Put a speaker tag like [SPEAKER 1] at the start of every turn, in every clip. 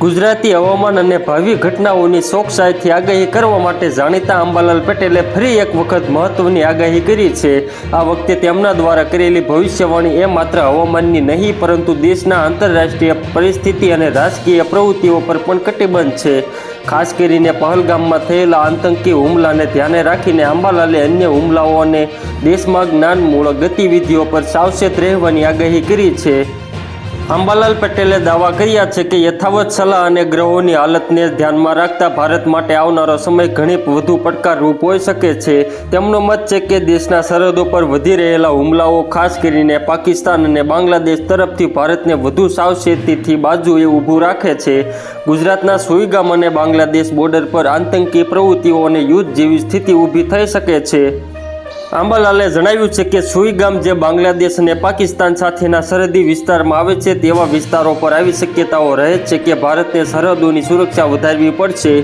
[SPEAKER 1] ગુજરાતી હવામાન અને ભાવિ ઘટનાઓની ચોકસાઈથી આગાહી કરવા માટે જાણીતા અંબાલાલ પટેલે ફરી એક વખત મહત્વની આગાહી કરી છે. આ વખતે તેમના દ્વારા કરેલી ભવિષ્યવાણી એ માત્ર હવામાનની નહીં, પરંતુ દેશના આંતરરાષ્ટ્રીય પરિસ્થિતિ અને રાજકીય પ્રવૃત્તિઓ પર પણ કટિબંધ છે. ખાસ કરીને પહલગામમાં થયેલા આતંકી હુમલાને ધ્યાને રાખીને અંબાલાલે અન્ય હુમલાઓ અને દેશમાં જ્ઞાનમૂળક ગતિવિધિઓ પર સાવચેત રહેવાની આગાહી કરી છે. અંબાલાલ પટેલે દાવા કર્યા છે કે યથાવત સલાહ અને ગ્રહોની હાલતને ધ્યાનમાં રાખતા ભારત માટે આવનારો સમય ઘણી વધુ પડકારરૂપ હોઈ શકે છે. તેમનો મત છે કે દેશના સરહદો પર વધી રહેલા હુમલાઓ, ખાસ કરીને પાકિસ્તાન અને બાંગ્લાદેશ તરફથી ભારતને વધુ સાવચેતીથી બાજુએ ઊભું રાખે છે. ગુજરાતના સુઈગામ અને બાંગ્લાદેશ બોર્ડર પર આતંકી પ્રવૃત્તિઓ અને યુદ્ધ જેવી સ્થિતિ ઊભી થઈ શકે છે. આંબાલાલે જણાવ્યું છે કે સુઈ ગામ જે બાંગ્લાદેશ અને પાકિસ્તાન સાથેના સરહદી વિસ્તારમાં આવે છે તેવા વિસ્તારો પર આવી શક્યતાઓ રહે છે કે ભારતને સરહદોની સુરક્ષા વધારવી પડશે.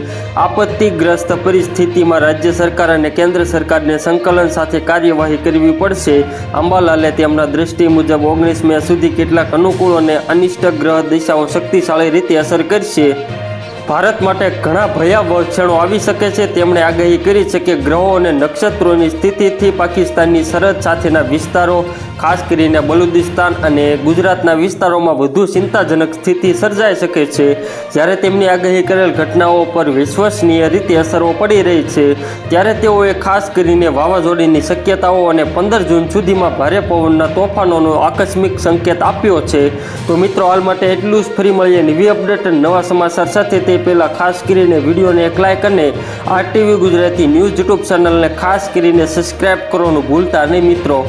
[SPEAKER 1] આપત્તિગ્રસ્ત પરિસ્થિતિમાં રાજ્ય સરકાર અને કેન્દ્ર સરકારને સંકલન સાથે કાર્યવાહી કરવી પડશે. અંબાલાલે તેમના દૃષ્ટિ મુજબ ઓગણીસ મે સુધી કેટલાક અનુકૂળ અને અનિષ્ટ ગ્રહ દિશાઓ શક્તિશાળી રીતે અસર કરશે. ભારત માટે ઘણા ભયાવહ ક્ષણો આવી શકે છે. તેમણે આગાહી કરી છે કે ગ્રહો અને નક્ષત્રોની સ્થિતિથી પાકિસ્તાનની સરહદ સાથેના વિસ્તારો ખાસ કરીને બલુચિસ્તાન અને ગુજરાતના વિસ્તારોમાં વધુ ચિંતાજનક સ્થિતિ સર્જાઈ શકે છે. જ્યારે તેમની આગાહી કરેલ ઘટનાઓ પર વિશ્વસનીય રીતે અસરો પડી રહી છે, ત્યારે તેઓએ ખાસ કરીને વાવાઝોડીની શક્યતાઓ અને પંદર જૂન સુધીમાં ભારે પવનના તોફાનોનો આકસ્મિક સંકેત આપ્યો છે. તો મિત્રો, હાલ માટે એટલું જ. ફરી મળીએ નવી અપડેટ નવા સમાચાર સાથે. તે પહેલાં ખાસ કરીને વિડીયોને એક લાઇક અને આરટીવી ગુજરાતી ન્યૂઝ યુટ્યુબ ચેનલને ખાસ કરીને સબસ્ક્રાઇબ કરવાનું ભૂલતા નહીં મિત્રો.